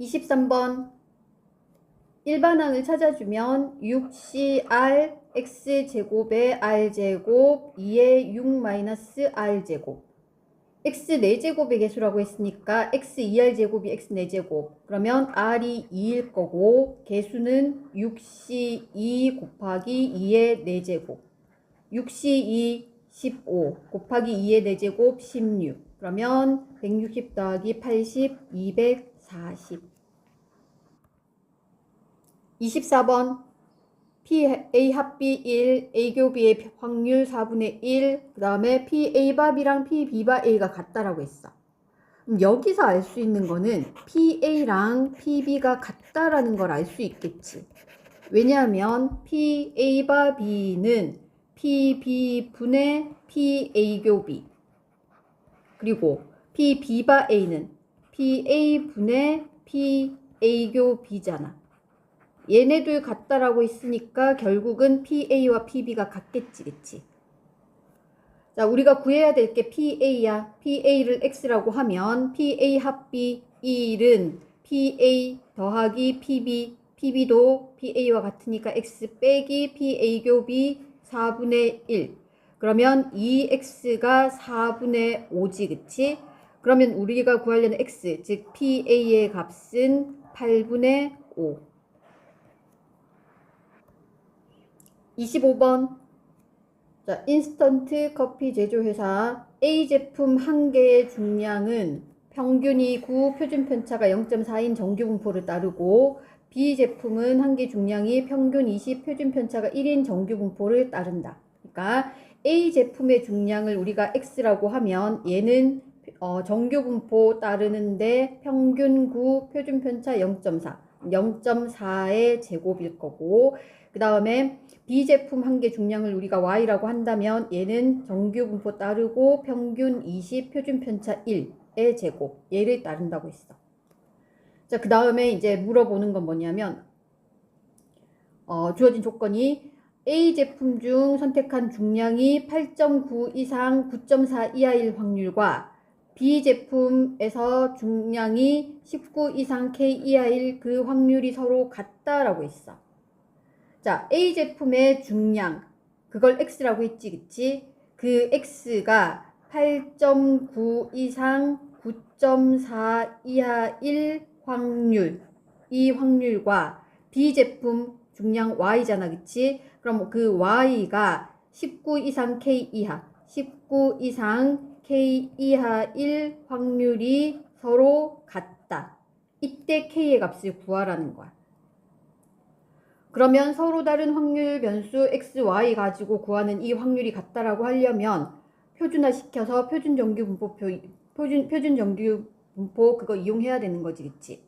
23번. 일반항을 찾아주면 6cr x제곱에 r제곱 2의 6-r제곱. x 4제곱의 개수라고 했으니까 x 2r제곱이 x 4제곱. 그러면 r이 2일 거고 개수는 6c2 곱하기 2의 4제곱. 6c2 15 곱하기 2의 4제곱 16 그러면 160 더하기 80 240 24번 PA 합비 1, A 교비의 확률 4분의 1, 그 다음에 PA 밥이랑 PB 밥 A가 같다라고 했어. 여기서 알 수 있는 거는 PA랑 PB가 같다라는 걸 알 수 있겠지. 왜냐하면 PA 바 B는 PB 분의 PA 교비 그리고 PB 바 A는 PA 분의 PA 교비잖아. 얘네들 같다라고 했으니까 결국은 PA와 PB가 같겠지, 그치? 자, 우리가 구해야 될 게 PA야. PA를 X라고 하면 PA 합비 1은 PA 더하기 PB, PB도 PA와 같으니까 X 빼기 PA 교비 4분의 1. 그러면 2X가 4분의 5지, 그치? 그러면 우리가 구하려는 X, 즉 PA의 값은 8분의 5. 25번 자, 인스턴트 커피 제조회사 A 제품 한 개의 중량은 평균이 9, 표준 편차가 0.4인 정규 분포를 따르고 B 제품은 한 개 중량이 평균 20, 표준 편차가 1인 정규 분포를 따른다. 그러니까 A 제품의 중량을 우리가 X라고 하면 얘는 어, 정규 분포 따르는데 평균 9, 표준 편차 0.4, 0.4의 제곱일 거고 그 다음에 B 제품 한 개 중량을 우리가 Y라고 한다면 얘는 정규 분포 따르고 평균 20, 표준 편차 1의 제곱 얘를 따른다고 했어. 자, 그 다음에 이제 물어보는 건 뭐냐면 어, 주어진 조건이 A 제품 중 선택한 중량이 8.9 이상 9.4 이하일 확률과 B 제품에서 중량이 19 이상 K 이하일 그 확률이 서로 같다라고 했어. 자, A 제품의 중량, 그걸 X라고 했지, 그치? 그 X가 8.9 이상 9.4 이하일 확률, 이 확률과 B 제품 중량 Y잖아, 그치? 그럼 그 Y가 19 이상 K 이하, 19 이상 K 이하일 확률이 서로 같다. 이때 K의 값을 구하라는 거야. 그러면 서로 다른 확률 변수 x, y 가지고 구하는 이 확률이 같다라고 하려면 표준화 시켜서 표준 정규 분포 표, 표준 표준 정규 분포 그거 이용해야 되는 거지, 그치?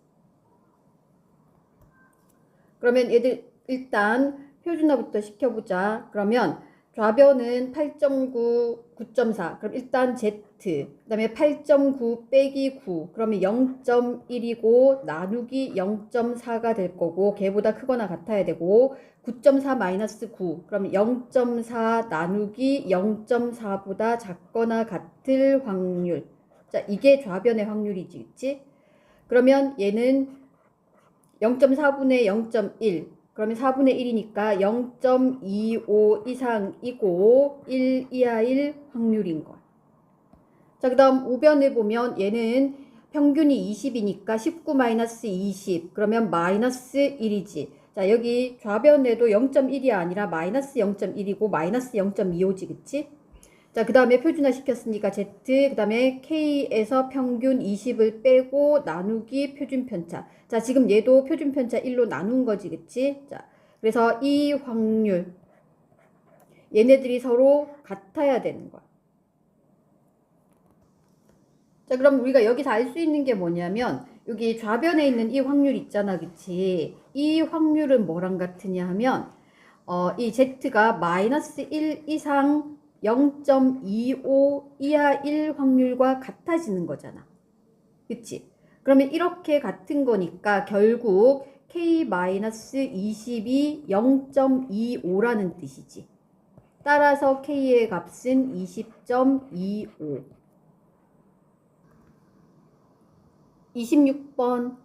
그러면 얘들 일단 표준화부터 시켜보자. 그러면 좌변은 8.9, 9.4. 그럼 일단 Z. 그 다음에 8.9 빼기 9. 그러면 0.1이고 나누기 0.4가 될 거고 걔보다 크거나 같아야 되고 9.4 마이너스 9. 그러면 0.4 나누기 0.4보다 작거나 같을 확률. 자, 이게 좌변의 확률이지, 그치? 그러면 얘는 0.4분의 0.1. 그러면 4분의 1이니까 0.25 이상이고 1 이하일 확률인 거야. 자, 그 다음 우변을 보면 얘는 평균이 20이니까 19 마이너스 20. 그러면 마이너스 1이지. 자, 여기 좌변에도 0.1이 아니라 마이너스 0.1이고 마이너스 0.25지, 그치? 자, 그 다음에 표준화 시켰으니까 Z, 그 다음에 K에서 평균 20을 빼고 나누기 표준 편차. 자, 지금 얘도 표준 편차 1로 나눈 거지, 그치? 자, 그래서 이 확률, 얘네들이 서로 같아야 되는 거야. 자, 그럼 우리가 여기서 알 수 있는 게 뭐냐면, 여기 좌변에 있는 이 확률 있잖아, 그치? 이 확률은 뭐랑 같으냐 하면, 어, 이 Z가 마이너스 1 이상 0.25 이하 1 확률과 같아지는 거잖아. 그치? 그러면 이렇게 같은 거니까 결국 K-20이 0.25라는 뜻이지. 따라서 K의 값은 20.25. 26번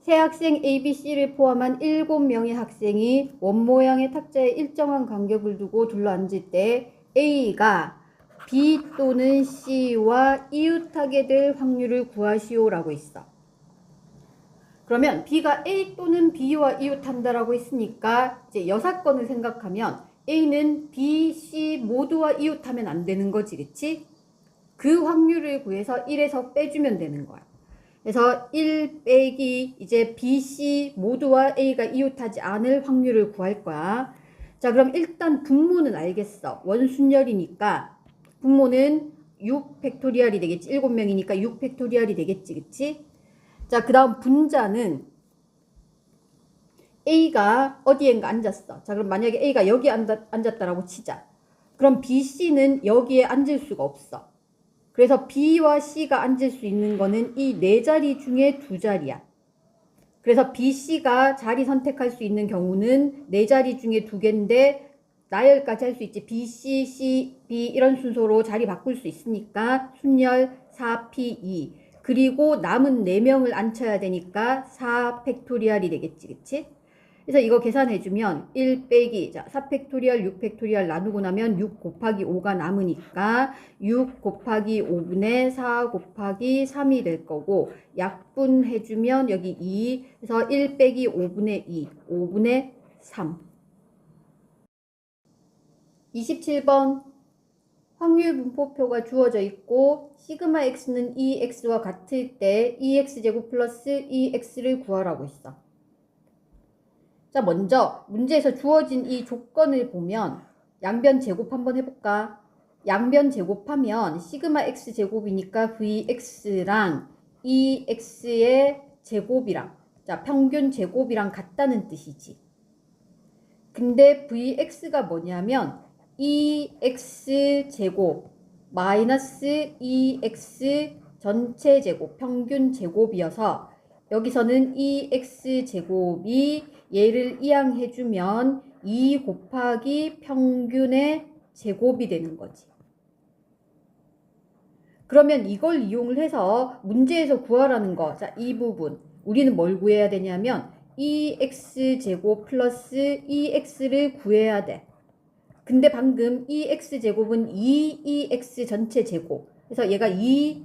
새 학생 ABC를 포함한 7명의 학생이 원모양의 탁자에 일정한 간격을 두고 둘러앉을 때 A가 B 또는 C와 이웃하게 될 확률을 구하시오라고 있어. 그러면 B가 A 또는 B와 이웃한다라고 했으니까 이제 여사건을 생각하면 A는 B, C 모두와 이웃하면 안 되는 거지, 그치? 그 확률을 구해서 1에서 빼주면 되는 거야. 그래서 1 빼기 이제 B, C 모두와 A가 이웃하지 않을 확률을 구할 거야. 자, 그럼 일단 분모는 알겠어. 원순열이니까 분모는 6 팩토리얼이 되겠지. 7명이니까 6 팩토리얼이 되겠지, 그치? 자, 그 다음 분자는 A가 어디엔가 앉았어. 자, 그럼 만약에 A가 여기 앉았, 앉았다라고 치자. 그럼 B, C는 여기에 앉을 수가 없어. 그래서 B와 C가 앉을 수 있는 거는 이 네 자리 중에 두 자리야. 그래서 B, C가 자리 선택할 수 있는 경우는 네 자리 중에 두 개인데 나열까지 할 수 있지. B, C, C, B 이런 순서로 자리 바꿀 수 있으니까 순열 4, P, 2. 그리고 남은 4명을 앉혀야 되니까 4 팩토리얼이 되겠지. 그치? 그래서 이거 계산해주면 1 빼기 자 4팩토리얼 6팩토리얼 나누고 나면 6 곱하기 5가 남으니까 6 곱하기 5분의 4 곱하기 3이 될 거고 약분해주면 여기 2 그래서 1 빼기 5분의 2 5분의 3 27번 확률 분포표가 주어져 있고 시그마 x는 2x와 같을 때 2x제곱 플러스 2x를 구하라고 있어. 자, 먼저 문제에서 주어진 이 조건을 보면 양변 제곱 한번 해볼까? 양변 제곱하면 시그마 x 제곱이니까 vx랑 2x의 제곱이랑 자 평균 제곱이랑 같다는 뜻이지. 근데 vx가 뭐냐면 2x 제곱 마이너스 2x 전체 제곱 평균 제곱이어서 여기서는 2x 제곱이 얘를 이항해주면 2 곱하기 평균의 제곱이 되는 거지. 그러면 이걸 이용을 해서 문제에서 구하라는 거. 자, 이 부분. 우리는 뭘 구해야 되냐면 2x제곱 플러스 2x를 구해야 돼. 근데 방금 2x제곱은 2x 전체 제곱. 그래서 얘가 2,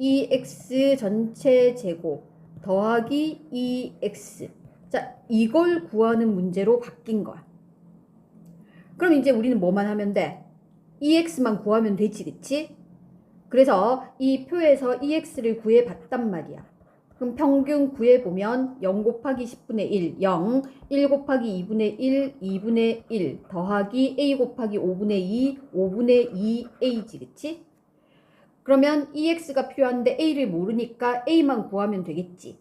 2x 전체 제곱 더하기 2x. 자, 이걸 구하는 문제로 바뀐 거야. 그럼 이제 우리는 뭐만 하면 돼? EX만 구하면 되지, 그치? 그래서 이 표에서 EX를 구해봤단 말이야. 그럼 평균 구해보면 0 곱하기 10분의 1, 0, 1 곱하기 2분의 1, 2분의 1, 더하기 A 곱하기 5분의 2, 5분의 2A지, 그치? 그러면 EX가 필요한데 A를 모르니까 A만 구하면 되겠지.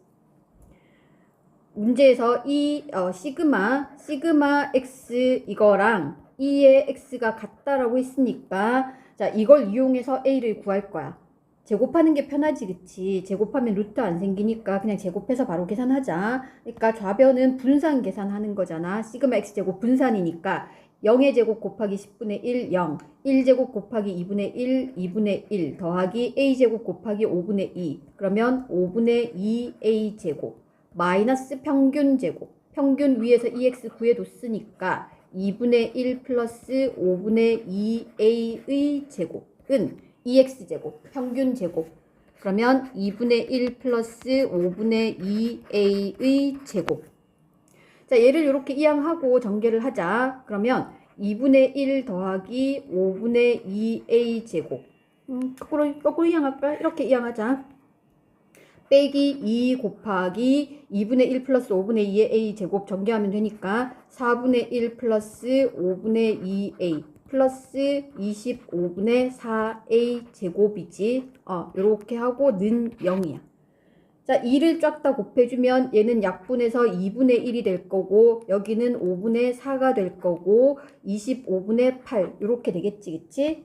문제에서 이 어, 시그마 시그마 x 이거랑 2의 x가 같다라고 했으니까 자 이걸 이용해서 a를 구할 거야. 제곱하는 게 편하지 그치? 제곱하면 루트 안 생기니까 그냥 제곱해서 바로 계산하자. 그러니까 좌변은 분산 계산하는 거잖아. 시그마 x제곱 분산이니까 0의 제곱 곱하기 10분의 1 0 1제곱 곱하기 2분의 1 2분의 1 더하기 a제곱 곱하기 5분의 2 그러면 5분의 2a제곱 마이너스 평균 제곱. 평균 위에서 EX 구해뒀으니까 2분의 1 플러스 5분의 2A의 제곱은 EX 제곱, 평균 제곱. 그러면 2분의 1 플러스 5분의 2A의 제곱. 자, 얘를 이렇게 이항하고 전개를 하자. 그러면 2분의 1 더하기 5분의 2A 제곱. 음, 거꾸로, 거꾸로 이항할까? 이렇게 이항하자. 빼기 2 곱하기 2분의 1 플러스 5분의 2의 a 제곱 전개하면 되니까 4분의 1 플러스 5분의 2a 플러스 25분의 4a 제곱이지. 어, 이렇게 하고 는 0이야. 자, 2를 쫙 다 곱해주면 얘는 약분해서 2분의 1이 될 거고 여기는 5분의 4가 될 거고 25분의 8 이렇게 되겠지, 그치?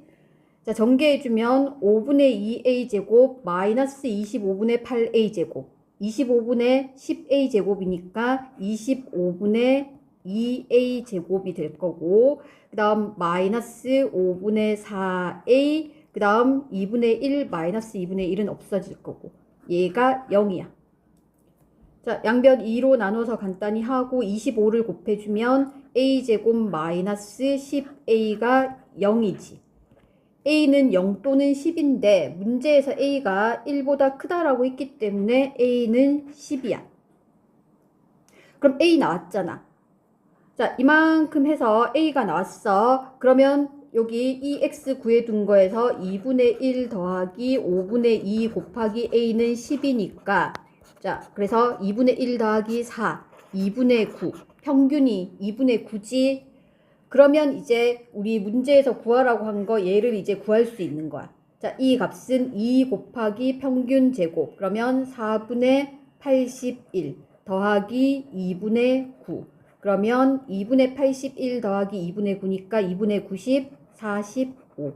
자, 전개해주면 5분의 2a 제곱 마이너스 25분의 8a 제곱 25분의 10a 제곱이니까 25분의 2a 제곱이 될 거고 그 다음 마이너스 5분의 4a 그 다음 2분의 1 마이너스 2분의 1은 없어질 거고 얘가 0이야. 자, 양변 2로 나눠서 간단히 하고 25를 곱해주면 a제곱 마이너스 10a가 0이지. A는 0 또는 10인데 문제에서 a가 1보다 크다라고 했기 때문에 a는 10이야. 그럼 a 나왔잖아. 자, 이만큼 해서 a가 나왔어. 그러면 여기 이 x 구해둔 거에서 2분의 1 더하기 5분의 2 곱하기 a는 10이니까 자, 그래서 2분의 1 더하기 4, 2분의 9, 평균이 2분의 9지. 그러면 이제 우리 문제에서 구하라고 한 거 얘를 이제 구할 수 있는 거야. 자, 이 값은 2 곱하기 평균 제곱. 그러면 4분의 81 더하기 2분의 9. 그러면 2분의 81 더하기 2분의 9니까 2분의 90, 45.